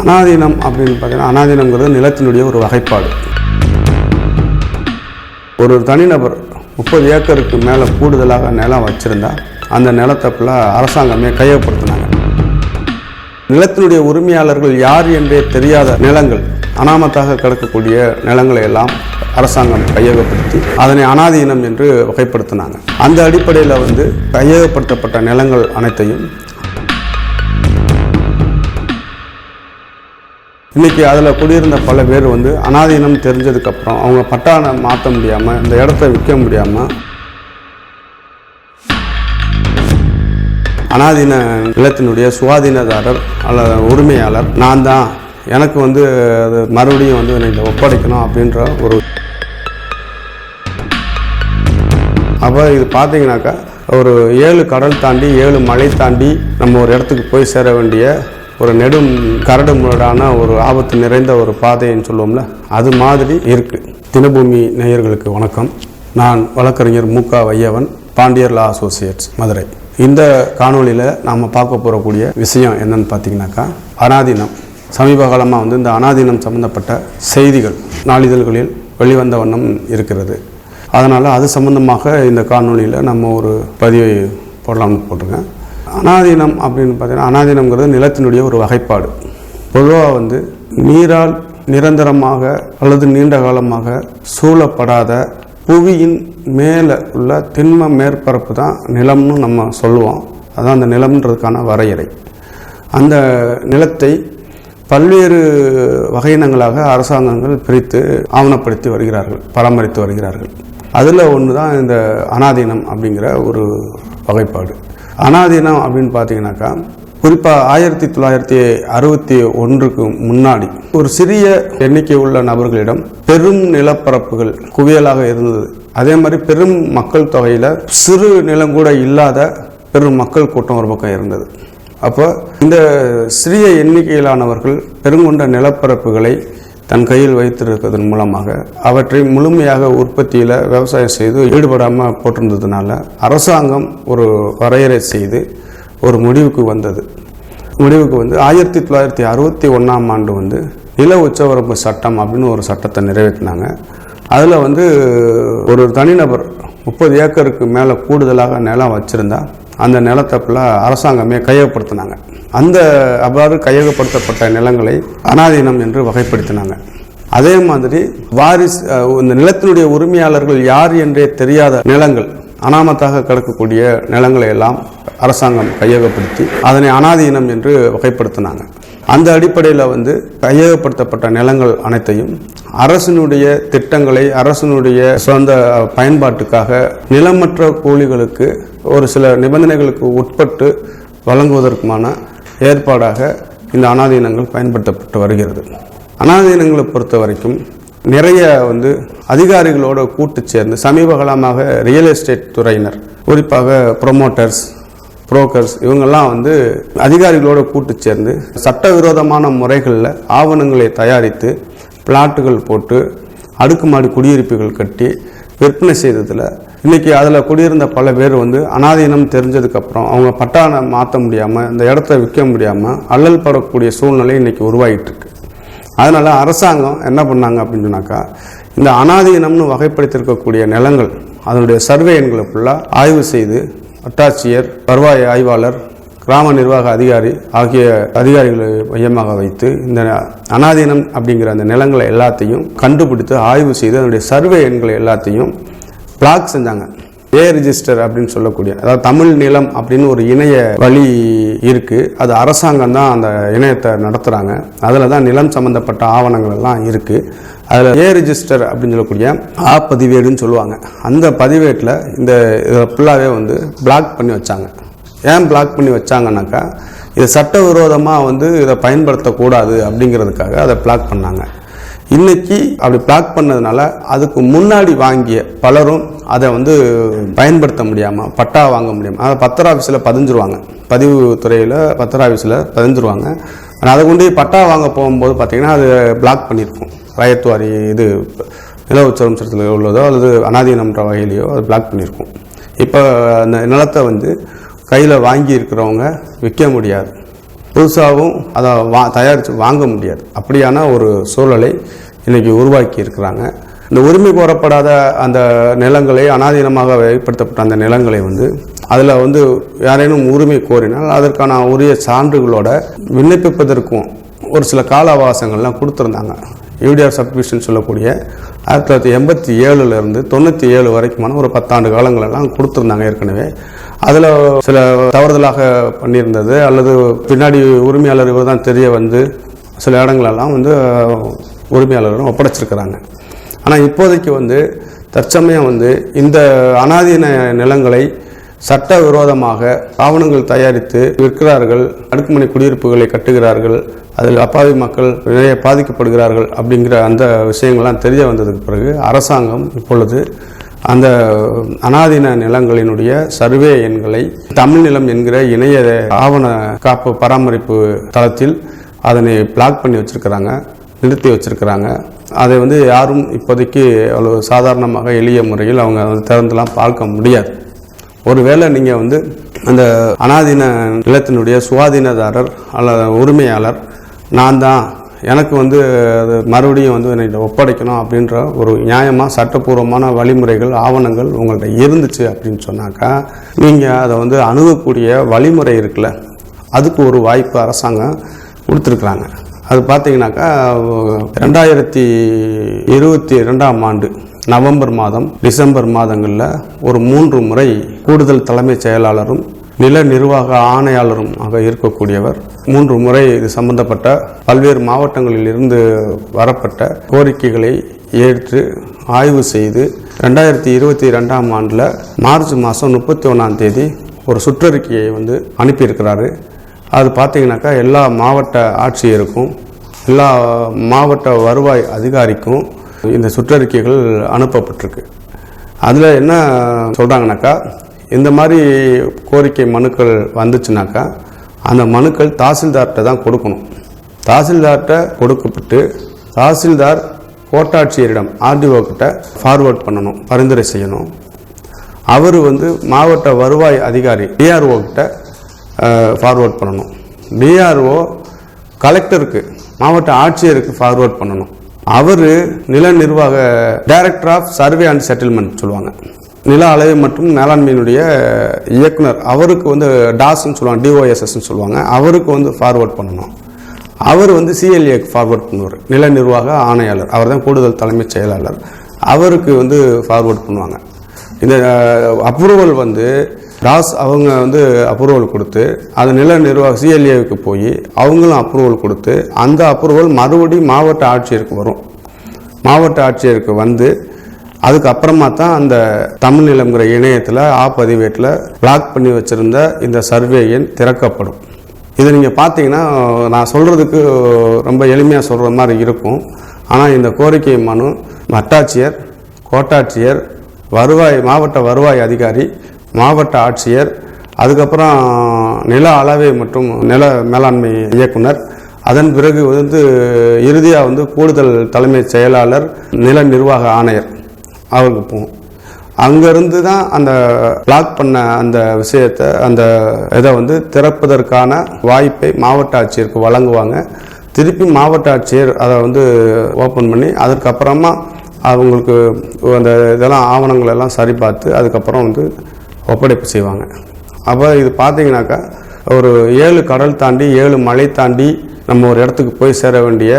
அனாதீனம் அப்படின்னு பார்த்தீங்கன்னா அனாதீனங்கிறது நிலத்தினுடைய ஒரு வகைப்பாடு. ஒரு தனிநபர் முப்பது ஏக்கருக்கு மேலே கூடுதலாக நிலம் வச்சுருந்தா அந்த நிலத்தை ஃபுல்லாக அரசாங்கமே கையகப்படுத்தினாங்க. நிலத்தினுடைய உரிமையாளர்கள் யார் என்றே தெரியாத நிலங்கள் அனாமத்தாக கிடக்கக்கூடிய நிலங்களை எல்லாம் அரசாங்கம் கையகப்படுத்தி அதனை அனாதீனம் என்று வகைப்படுத்தினாங்க. அந்த அடிப்படையில் வந்து கையகப்படுத்தப்பட்ட நிலங்கள் அனைத்தையும் இன்னைக்கு அதில் குடியிருந்த பல பேர் வந்து அனாதீனம் தெரிஞ்சதுக்கப்புறம் அவங்க பட்டானை மாற்ற முடியாமல் இந்த இடத்த விற்க முடியாமல் அனாதீன நிலத்தினுடைய சுவாதீனதாரர் அல்லது உரிமையாளர் நான் தான். எனக்கு வந்து அது மறுபடியும் வந்து இதை ஒப்படைக்கணும் அப்படின்ற ஒரு அப்போ இது பார்த்தீங்கன்னாக்கா ஒரு ஏழு கடல் தாண்டி ஏழு மலை தாண்டி நம்ம ஒரு இடத்துக்கு போய் சேர வேண்டிய ஒரு நெடும் கரடு முரடான ஒரு ஆபத்து நிறைந்த ஒரு பாதைன்னு சொல்லுவோம்ல அது மாதிரி இருக்கு. தினபூமி நேயர்களுக்கு வணக்கம். நான் வழக்கறிஞர் மூகா வையவன் பாண்டியர் லா அசோசியேட்ஸ் மதுரை. இந்த காணொளியில் நாம் பார்க்க போகக்கூடிய விஷயம் என்னன்னு பார்த்தீங்கன்னாக்கா அனாதீனம். சமீப காலமாக வந்து இந்த அனாதீனம் சம்பந்தப்பட்ட செய்திகள் நாளிதழ்களில் வெளிவந்த வண்ணம் இருக்கிறது. அதனால் அது சம்பந்தமாக இந்த காணொலியில் நம்ம ஒரு பதிவை போடலாம்னு போட்டிருக்கேன். அனாதீனம் அப்படின்னு பார்த்தீங்கன்னா அனாதீனம்ங்கிறது நிலத்தினுடைய ஒரு வகைப்பாடு. பொதுவாக வந்து நீரால் நிரந்தரமாக அல்லது நீண்ட காலமாக சூழப்படாத புவியின் மேலே உள்ள திண்ம மேற்பரப்பு தான் நிலம்னு நம்ம சொல்லுவோம். அதான் அந்த நிலம்ன்றதுக்கான வரையறை. அந்த நிலத்தை பல்வேறு வகையினங்களாக அரசாங்கங்கள் பிரித்து ஆவணப்படுத்தி வருகிறார்கள் பராமரித்து வருகிறார்கள். அதில் ஒன்று தான் இந்த அனாதீனம் அப்படிங்கிற ஒரு வகைப்பாடு. அனாதீனம் அப்படின்னு பார்த்தீங்கன்னாக்கா குறிப்பாக ஆயிரத்தி தொள்ளாயிரத்தி அறுபத்தி ஒன்றுக்கு முன்னாடி ஒரு சிறிய எண்ணிக்கை உள்ள நபர்களிடம் பெரும் நிலப்பரப்புகள் குவியலாக இருந்தது. அதே மாதிரி பெரும் மக்கள் தொகையில் சிறு நிலம் கூட இல்லாத பெரும் மக்கள் கூட்டம் ஒரு பக்கம் இருந்தது. அப்போ இந்த சிறிய எண்ணிக்கையிலானவர்கள் பெருங்கொண்ட நிலப்பரப்புகளை தன் கையில் வைத்திருப்பதன் மூலமாக அவற்றை முழுமையாக உற்பத்தியில் விவசாயம் செய்து ஈடுபடாமல் போட்டிருந்ததுனால அரசாங்கம் ஒரு வரையறை செய்து ஒரு முடிவுக்கு வந்தது. முடிவுக்கு வந்து ஆயிரத்தி தொள்ளாயிரத்தி அறுபத்தி ஒன்றாம் ஆண்டு வந்து நில உச்சவரம்பு சட்டம் அப்படின்னு ஒரு சட்டத்தை நிறைவேற்றினாங்க. அதில் வந்து ஒரு தனிநபர் முப்பது ஏக்கருக்கு மேலே கூடுதலாக நிலம் வச்சுருந்தா அந்த நிலத்தை ஃபுல்லாக அரசாங்கமே கையகப்படுத்தினாங்க. அந்த அவ்வாறு கையகப்படுத்தப்பட்ட நிலங்களை அனாதீனம் என்று வகைப்படுத்தினாங்க. அதே மாதிரி வாரிஸ் இந்த நிலத்தினுடைய உரிமையாளர்கள் யார் என்றே தெரியாத நிலங்கள் அனாமத்தாக கிடக்கக்கூடிய நிலங்களை எல்லாம் அரசாங்கம் கையகப்படுத்தி அதனை அனாதீனம் என்று வகைப்படுத்தினாங்க. அந்த அடிப்படையில் வந்து கையகப்படுத்தப்பட்ட நிலங்கள் அனைத்தையும் அரசினுடைய திட்டங்களை அரசினுடைய சொந்த பயன்பாட்டுக்காக நிலமற்ற கூலிகளுக்கு ஒரு சில நிபந்தனைகளுக்கு உட்பட்டு வழங்குவதற்குமான ஏற்பாடாக இந்த அனாதீனங்கள் பயன்படுத்தப்பட்டு வருகிறது. அனாதீனங்களை பொறுத்த வரைக்கும் நிறைய வந்து அதிகாரிகளோட கூட்டு சேர்ந்து சமீப காலமாக ரியல் எஸ்டேட் துறையினர் குறிப்பாக ப்ரொமோட்டர்ஸ் புரோக்கர்ஸ் இவங்கெல்லாம் வந்து அதிகாரிகளோட கூட்டு சேர்ந்து சட்டவிரோதமான முறைகளில் ஆவணங்களை தயாரித்து பிளாட்டுகள் போட்டு அடுக்குமாடி குடியிருப்புகள் கட்டி விற்பனை செய்ததில் இன்னைக்கு அதில் குடியிருந்த பல பேர் வந்து அனாதீனம் தெரிஞ்சதுக்கப்புறம் அவங்க பட்டான மாற்ற முடியாமல் இந்த இடத்த விற்க முடியாமல் அல்லல் படக்கூடிய சூழ்நிலை இன்றைக்கி உருவாகிட்டுருக்கு அதனால் அரசாங்கம் என்ன பண்ணாங்க அப்படின்னு சொன்னாக்கா இந்த அனாதீனம்னு வகைப்படுத்தியிருக்கக்கூடிய நிலங்கள் அதனுடைய சர்வே எண்களை ஃபுல்லாக ஆய்வு செய்து வட்டாட்சியர் வருவாய் ஆய்வாளர் கிராம நிர்வாக அதிகாரி ஆகிய அதிகாரிகளை மையமாக வைத்து இந்த அனாதீனம் அப்படிங்கிற அந்த நிலங்களை எல்லாத்தையும் கண்டுபிடித்து ஆய்வு செய்து அதனுடைய சர்வே எண்களை எல்லாத்தையும் பிளாக் செஞ்சாங்க. ஏ ரிஜிஸ்டர் அப்படின்னு சொல்லக்கூடிய அதாவது தமிழ் நிலம் அப்படின்னு ஒரு இணைய வழி இருக்கு. அது அரசாங்கம் தான் அந்த இணையத்தை நடத்துறாங்க. அதில் தான் நிலம் சம்பந்தப்பட்ட ஆவணங்கள் எல்லாம் இருக்கு. அதில் ஏ ரிஜிஸ்டர் அப்படின்னு சொல்லக்கூடிய ஆ பதிவேடுன்னு சொல்லுவாங்க. அந்த பதிவேட்டில் இந்த இதில் ஃபுல்லாகவே வந்து பிளாக் பண்ணி வச்சாங்க. ஏன் பிளாக் பண்ணி வச்சாங்கன்னாக்கா இது சட்டவிரோதமாக வந்து இதை பயன்படுத்தக்கூடாது அப்படிங்கிறதுக்காக அதை பிளாக் பண்ணாங்க. இன்னைக்கு அப்படி பிளாக் பண்ணதுனால அதுக்கு முன்னாடி வாங்கிய பலரும் அதை வந்து பயன்படுத்த முடியாமல் பட்டா வாங்க முடியாமல் அதை பத்திர ஆஃபீஸில் பதிஞ்சிருவாங்க. பதிவு துறையில் பத்திர ஆஃபீஸில் பதிஞ்சிருவாங்க. ஆனால் அதை கொண்டு போய் பட்டா வாங்க போகும்போது பார்த்தீங்கன்னா அது பிளாக் பண்ணியிருக்கும் ரயத்துவாரி இது நில உச்சவம்சத்தில் உள்ளதோ அல்லது அனாதீனம்ன்ற வகையிலையோ அது பிளாக் பண்ணியிருக்கும் இப்போ அந்த நிலத்தை வந்து கையில் வாங்கி இருக்கிறவங்க விற்க முடியாது. புதுசாகவும் அதை வா தயாரித்து வாங்க முடியாது. அப்படியான ஒரு சூழலை இன்றைக்கி உருவாக்கி இருக்கிறாங்க. இந்த உரிமை கோரப்படாத அந்த நிலங்களை அனாதீனமாக வெளிப்படுத்தப்பட்ட அந்த நிலங்களை வந்து அதில் வந்து யாரேனும் உரிமை கோரினால் அதற்கான உரிய சான்றுகளோட விண்ணப்பிப்பதற்கும் ஒரு சில கால அவகாசங்கள்லாம் கொடுத்துருந்தாங்க யூடிஆர் சப்மிஷன் சொல்லக்கூடிய ஆயிரத்தி தொள்ளாயிரத்தி எண்பத்தி ஏழுலேருந்து தொண்ணூற்றி ஏழு வரைக்குமான ஒரு பத்தாண்டு காலங்களெல்லாம் கொடுத்துருந்தாங்க ஏற்கனவே. அதில் சில தவறுதலாக பண்ணியிருந்தது அல்லது பின்னாடி உரிமையாளர் இவர் தான் தெரிய வந்து சில இடங்களெல்லாம் வந்து உரிமையாளர்களும் ஒப்படைச்சிருக்கிறாங்க. ஆனால் இப்போதைக்கு வந்து தற்சமயம் வந்து இந்த அனாதீன நிலங்களை சட்ட விரோதமாக ஆவணங்கள் தயாரித்து விற்கிறார்கள் அடுக்குமனை குடியிருப்புகளை கட்டுகிறார்கள் அதில் அப்பாவி மக்கள் நிறைய பாதிக்கப்படுகிறார்கள் அப்படிங்கிற அந்த விஷயங்கள்லாம் தெரிய வந்ததுக்கு பிறகு அரசாங்கம் இப்பொழுது அந்த அனாதீன நிலங்களினுடைய சர்வே எண்களை தமிழ் நிலம் என்கிற இணைய ஆவண காப்பு பராமரிப்பு தளத்தில் அதனை பிளாக் பண்ணி வச்சிருக்கிறாங்க நிறுத்தி வச்சிருக்கிறாங்க. அதை வந்து யாரும் இப்போதைக்கு அவ்வளோ சாதாரணமாக எளிய முறையில் அவங்க அதை திறந்துலாம் பார்க்க முடியாது. ஒருவேளை நீங்கள் வந்து அந்த அனாதீன நிலத்தினுடைய சுவாதீனதாரர் அல்லது உரிமையாளர் நான் தான் எனக்கு வந்து அது மறுபடியும் வந்து என்னை ஒப்படைக்கணும் அப்படின்ற ஒரு நியாயமாக சட்டப்பூர்வமான வழிமுறைகள் ஆவணங்கள் உங்கள்கிட்ட இருந்துச்சு அப்படின்னு சொன்னாக்கா நீங்கள் அதை வந்து அணுகக்கூடிய வழிமுறை இருக்குல்ல அதுக்கு ஒரு வாய்ப்பு அரசாங்கம் கொடுத்துருக்குறாங்க. அது பார்த்தீங்கன்னாக்கா ரெண்டாயிரத்தி இருபத்தி ரெண்டாம் ஆண்டு நவம்பர் மாதம் டிசம்பர் மாதங்களில் ஒரு மூன்று முறை கூடுதல் தலைமைச் செயலாளரும் நில நிர்வாக ஆணையாளரும் ஆக இருக்கக்கூடியவர். மூன்று முறை இது சம்பந்தப்பட்ட பல்வேறு மாவட்டங்களில் இருந்து வரப்பட்ட கோரிக்கைகளை ஏற்று ஆய்வு செய்து ரெண்டாயிரத்தி இருபத்தி ரெண்டாம் ஆண்டில் மார்ச் மாதம் முப்பத்தி ஒன்றாம் தேதி ஒரு சுற்றறிக்கையை வந்து அனுப்பியிருக்கிறாரு. அது பார்த்தீங்கன்னாக்கா எல்லா மாவட்ட ஆட்சியருக்கும் எல்லா மாவட்ட வருவாய் அதிகாரிக்கும் இந்த சுற்றறிக்கைகள் அனுப்பப்பட்டிருக்கு. அதில் என்ன சொல்கிறாங்கனாக்கா இந்த மாதிரி கோரிக்கை மனுக்கள் வந்துச்சுனாக்கா அந்த மனுக்கள் தாசில்தார்கிட்ட தான் கொடுக்கணும். தாசில்தார்கிட்ட கொடுக்கப்பட்டு தாசில்தார் கோட்டாட்சியரிடம் ஆர்டிஓ கிட்ட ஃபார்வர்ட் பண்ணணும் பரிந்துரை செய்யணும். அவர் வந்து மாவட்ட வருவாய் அதிகாரி டிஆர்ஓ கிட்ட ஃபார்வர்ட் பண்ணணும். டிஆர்ஓ கலெக்டருக்கு மாவட்ட ஆட்சியருக்கு ஃபார்வர்ட் பண்ணணும். அவர் நில நிர்வாக director of survey and settlement சொல்லுவாங்க. நில அளவை மற்றும் மேலாண்மையினுடைய இயக்குனர் அவருக்கு வந்து டாஸ்ன்னு சொல்லுவாங்க டிஓஎஸ்எஸ்ன்னு சொல்லுவாங்க. அவருக்கு வந்து ஃபார்வர்ட் பண்ணணும். அவர் வந்து சிஎல்ஏக்கு ஃபார்வர்ட் பண்ணுவார். நில நிர்வாக ஆணையாளர். அவர் தான் கூடுதல் தலைமைச் செயலாளர். அவருக்கு வந்து ஃபார்வர்ட் பண்ணுவாங்க. இந்த அப்ரூவல் வந்து டாஸ் அவங்க வந்து அப்ரூவல் கொடுத்து அது நில நிர்வாக சிஎல்ஏவுக்கு போய் அவங்களும் அப்ரூவல் கொடுத்து அந்த அப்ரூவல் மறுபடியும் மாவட்ட ஆட்சியருக்கு வரும். மாவட்ட ஆட்சியருக்கு வந்து அதுக்கப்புறமா தான் அந்த தமிழ் நிலம்ங்கிற இணையத்தில் ஆ பதிவேட்டில் பிளாக் பண்ணி வச்சுருந்த இந்த சர்வே எண் திறக்கப்படும். இதை நீங்கள் பார்த்தீங்கன்னா நான் சொல்கிறதுக்கு ரொம்ப எளிமையாக சொல்கிற மாதிரி இருக்கும். ஆனால் இந்த கோரிக்கை மனு வட்டாட்சியர் கோட்டாட்சியர் வருவாய் மாவட்ட வருவாய் அதிகாரி மாவட்ட ஆட்சியர் அதுக்கப்புறம் நில அளவை மற்றும் நில மேலாண்மை இயக்குனர் அதன் பிறகு வந்து இறுதியாக வந்து கூடுதல் தலைமைச் செயலாளர் நில நிர்வாக ஆணையர். அவருக்கு போகும். அங்கேருந்து தான் அந்த பிளாக் பண்ண அந்த விஷயத்தை அந்த இதை வந்து திறப்பதற்கான வாய்ப்பை மாவட்ட ஆட்சியருக்கு வழங்குவாங்க. திருப்பி மாவட்ட ஆட்சியர் அதை வந்து ஓப்பன் பண்ணி அதுக்கப்புறமா அவங்களுக்கு அந்த இதெல்லாம் ஆவணங்கள் எல்லாம் சரி பார்த்து அதுக்கப்புறம் வந்து ஒப்படைப்பு செய்வாங்க. அப்போ இது பார்த்தீங்கன்னாக்கா ஒரு ஏழு கடல் தாண்டி ஏழு மலை தாண்டி நம்ம ஒரு இடத்துக்கு போய் சேர வேண்டிய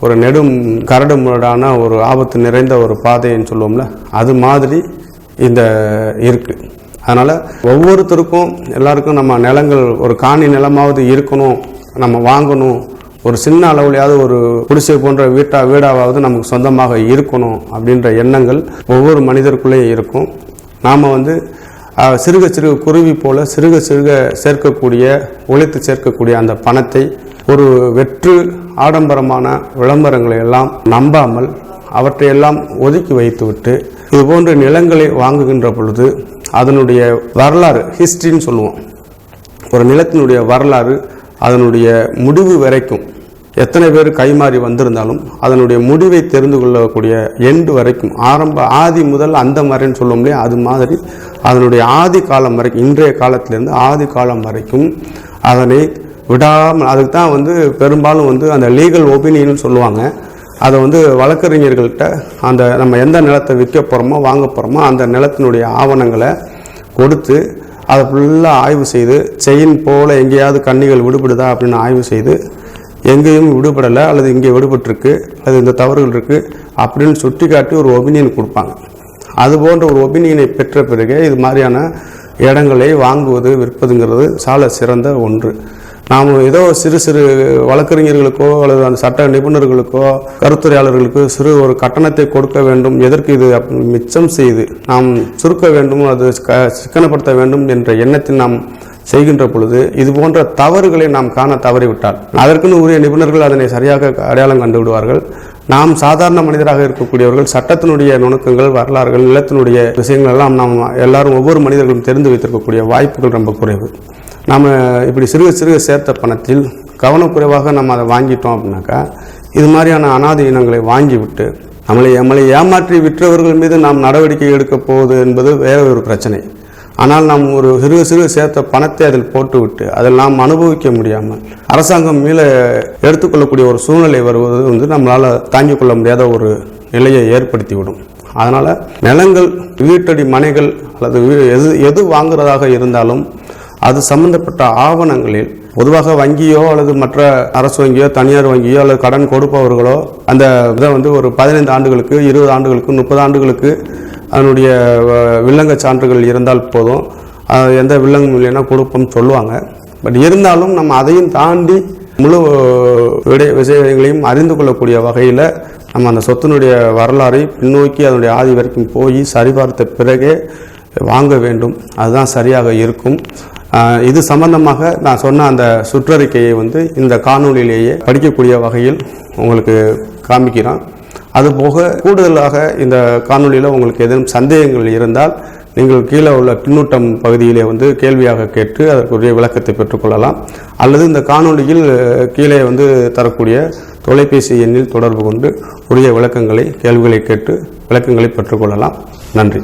ஒரு நெடும் கரடு முரடான ஒரு ஆபத்து நிறைந்த ஒரு பாதைன்னு சொல்லுவோம்ல அது மாதிரி இந்த இருக்கு. அதனால் ஒவ்வொருத்தருக்கும் எல்லாருக்கும் நம்ம நிலங்கள் ஒரு காணி நிலமாவது இருக்கணும் நம்ம வாங்கணும் ஒரு சின்ன அளவுலையாவது ஒரு குடிசை போன்ற வீட்டா வீடாவது நமக்கு சொந்தமாக இருக்கணும் அப்படின்ற எண்ணங்கள் ஒவ்வொரு மனிதருக்குள்ளேயும் இருக்கும். நாம் வந்து சிறுக சிறுக குருவி போல சிறுக சிறுக சேர்க்கக்கூடிய உழைத்து சேர்க்கக்கூடிய அந்த பணத்தை ஒரு வெற்று ஆடம்பரமான விளம்பரங்களை எல்லாம் நம்பாமல் அவற்றையெல்லாம் ஒதுக்கி வைத்துவிட்டு இது போன்ற நிலங்களை வாங்குகின்ற பொழுது அதனுடைய வரலாறு ஹிஸ்ட்ரின்னு சொல்லுவோம். ஒரு நிலத்தினுடைய வரலாறு அதனுடைய முடிவு வரைக்கும் எத்தனை பேர் கைமாறி வந்திருந்தாலும் அதனுடைய முடிவை தெரிந்து கொள்ளக்கூடிய எண்டு வரைக்கும் ஆரம்ப ஆதி முதல் அந்த மாதிரின்னு சொல்லுவோம் இல்லையா? அது மாதிரி அதனுடைய ஆதி காலம் வரைக்கும் இன்றைய காலத்திலிருந்து ஆதி காலம் வரைக்கும் அதனை விடாமல் அதுக்கு தான் வந்து பெரும்பாலும் வந்து அந்த லீகல் ஒப்பீனியன் சொல்லுவாங்க. அதை வந்து வழக்கறிஞர்கள்ட்ட அந்த நம்ம எந்த நிலத்தை விற்க போகிறோமோ வாங்க போகிறோமோ அந்த நிலத்தினுடைய ஆவணங்களை கொடுத்து அதை ஃபுல்லாக ஆய்வு செய்து செயின் போல் எங்கேயாவது கன்னிகள் விடுபடுதா அப்படின்னு ஆய்வு செய்து எங்கேயும் விடுபடலை அல்லது இங்கே விடுபட்டிருக்கு அல்லது இந்த தவறுகள் இருக்குது அப்படின்னு சுட்டி காட்டி ஒரு ஒப்பீனியன் கொடுப்பாங்க. அது போன்ற ஒரு ஒபினியனை பெற்ற பிறகு இது மாதிரியான இடங்களை வாங்குவது விற்பதுங்கிறது சால சிறந்த ஒன்று. நாம் ஏதோ சிறு சிறு வழக்கறிஞர்களுக்கோ அல்லது அந்த சட்ட நிபுணர்களுக்கோ கருத்துரையாளர்களுக்கோ சிறு ஒரு கட்டணத்தை கொடுக்க வேண்டும் எதற்கு இது மிச்சம் செய்து நாம் சுருக்க வேண்டும் அது க- சிக்கனப்படுத்த வேண்டும் என்ற எண்ணத்தில் நாம் செய்கின்ற பொழுது இது போன்ற தவறுகளை நாம் காண தவறிவிட்டால். அதற்குன்னு உரிய நிபுணர்கள் அதனை சரியாக அடையாளம் கண்டு விடுவார்கள் நாம் சாதாரண மனிதராக இருக்கக்கூடியவர்கள் சட்டத்தினுடைய நுணுக்கங்கள் வரலாறுகள் நிலத்தினுடைய விஷயங்கள் எல்லாம் நாம் எல்லாரும் ஒவ்வொரு மனிதர்களும் தெரிந்து வைத்திருக்கக்கூடிய வாய்ப்புகள் ரொம்ப குறைவு. நாம் இப்படி சிறுக சிறுக சேர்த்த பணத்தில் கவனக்குறைவாக நம்ம அதை வாங்கிட்டோம் அப்படின்னாக்கா இது மாதிரியான அனாதை இனங்களை வாங்கிவிட்டு நம்மளை நம்மளை ஏமாற்றி விற்றவர்கள் மீது நாம் நடவடிக்கை எடுக்கப் போவது என்பது வேற ஒரு பிரச்சனை. ஆனால் நாம் ஒரு சிறு சிறு சேர்த்த பணத்தை அதில் போட்டுவிட்டு அதில் நாம் அனுபவிக்க முடியாமல் அரசாங்கம் மீள எடுத்துக்கொள்ளக்கூடிய ஒரு சூழ்நிலை வருவது வந்து நம்மளால் தாங்கிக் கொள்ள முடியாத ஒரு நிலையை ஏற்படுத்திவிடும். அதனால் நிலங்கள் வீட்டடி மனைகள் அல்லது வீ- எது எது வாங்குறதாக இருந்தாலும் அது சம்பந்தப்பட்ட ஆவணங்களில் பொதுவாக வங்கியோ அல்லது மற்ற அரசு வங்கியோ தனியார் வங்கியோ அல்லது கடன் கொடுப்பவர்களோ அந்த இதை வந்து ஒரு பதினைந்து ஆண்டுகளுக்கு இருபது ஆண்டுகளுக்கு முப்பது ஆண்டுகளுக்கு அதனுடைய வில்லங்க சான்றுகள் இருந்தால் போதும். எந்த வில்லங்கம் இல்லைன்னா கொடுப்போம்னு சொல்லுவாங்க. பட் இருந்தாலும் நம்ம அதையும் தாண்டி முழு விடை விஷயங்களையும் அறிந்து கொள்ளக்கூடிய வகையில் நம்ம அந்த சொத்தினுடைய வரலாறை பின்னோக்கி அதனுடைய ஆதி வரைக்கும் போய் சரிபார்த்த பிறகே வாங்க வேண்டும். அதுதான் சரியாக இருக்கும். இது சம்பந்தமாக நான் சொன்ன அந்த சுற்றறிக்கையை வந்து இந்த காணொளியிலேயே படிக்கக்கூடிய வகையில் உங்களுக்கு காமிக்கிறேன். அதுபோக கூடுதலாக இந்த காணொலியில் உங்களுக்கு ஏதேனும் சந்தேகங்கள் இருந்தால் நீங்கள் கீழே உள்ள பின்னூட்டம் பகுதியிலே வந்து கேள்வியாக கேட்டு அதற்குரிய விளக்கத்தை பெற்றுக்கொள்ளலாம். அல்லது இந்த காணொளியில் கீழே வந்து தரக்கூடிய தொலைபேசி எண்ணில் தொடர்பு கொண்டு உரிய விளக்கங்களை கேள்விகளை கேட்டு விளக்கங்களை பெற்றுக்கொள்ளலாம். நன்றி.